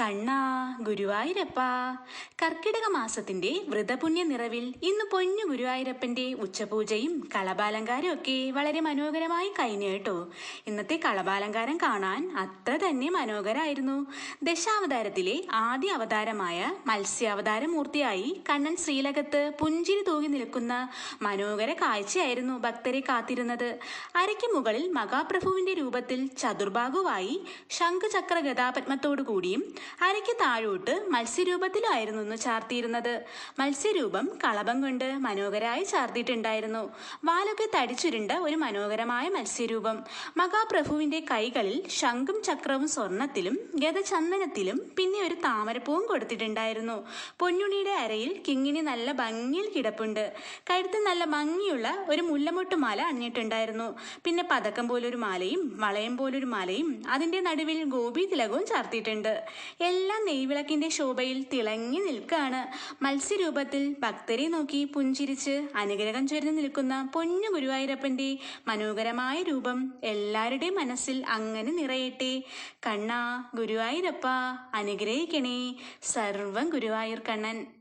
കണ്ണാ ഗുരുവായൂരപ്പ. കർക്കിടക മാസത്തിന്റെ വ്രതപുണ്യ നിറവിൽ ഇന്ന് പൊന്നു ഗുരുവായൂരപ്പന്റെ ഉച്ചപൂജയും കളഭാലങ്കാരം ഒക്കെ വളരെ മനോഹരമായി കഴിഞ്ഞു കേട്ടോ. ഇന്നത്തെ കളഭാലങ്കാരം കാണാൻ അത്ര തന്നെ മനോഹരായിരുന്നു. ദശാവതാരത്തിലെ ആദ്യ അവതാരമായ മത്സ്യാവതാര മൂർത്തിയായി കണ്ണൻ ശ്രീലകത്ത് പുഞ്ചിരി തൂങ്ങി നിൽക്കുന്ന മനോഹര കാഴ്ചയായിരുന്നു ഭക്തരെ കാത്തിരുന്നത്. അരയ്ക്ക് മുകളിൽ മഹാപ്രഭുവിന്റെ രൂപത്തിൽ ചതുർഭാഗുവായി ശംഖുചക്ര ഗതാപത്മത്തോടു കൂടിയും അരയ്ക്ക് താഴോട്ട് മത്സ്യരൂപത്തിലായിരുന്നു ഇന്ന് ചാർത്തിയിരുന്നത്. മത്സ്യരൂപം കളഭം കൊണ്ട് മനോഹരായി ചാർത്തിയിട്ടുണ്ടായിരുന്നു. വാലൊക്കെ തടിച്ചുരുണ്ട ഒരു മനോഹരമായ മത്സ്യരൂപം. മഹാപ്രഭുവിന്റെ കൈകളിൽ ശംഖും ചക്രവും സ്വർണത്തിലും ഗതചന്ദനത്തിലും പിന്നെ ഒരു താമരപ്പൂവും കൊടുത്തിട്ടുണ്ടായിരുന്നു. പൊന്നുണിയുടെ അരയിൽ കിങ്ങിണി നല്ല ഭംഗിയിൽ കിടപ്പുണ്ട്. കഴുത്ത് നല്ല ഭംഗിയുള്ള ഒരു മുല്ലമൊട്ടുമാല അണിഞ്ഞിട്ടുണ്ടായിരുന്നു. പിന്നെ പതക്കം പോലൊരു മാലയും വളയം പോലൊരു മാലയും അതിന്റെ നടുവിൽ ഗോപി തിലകവും ചാർത്തിയിട്ടുണ്ട്. എല്ലാം നെയ്വിളക്കിന്റെ ശോഭയിൽ തിളങ്ങി നിൽക്കാണ് മത്സ്യരൂപത്തിൽ ഭക്തരെ നോക്കി പുഞ്ചിരിച്ച് അനുഗ്രഹം ചൊരിഞ്ഞു നിൽക്കുന്ന പൊന്നു ഗുരുവായൂരപ്പന്റെ മനോഹരമായ രൂപം എല്ലാവരുടെയും മനസ്സിൽ അങ്ങനെ നിറയട്ടെ. കണ്ണാ ഗുരുവായൂരപ്പ അനുഗ്രഹിക്കണേ. സർവം ഗുരുവായൂർ കണ്ണൻ.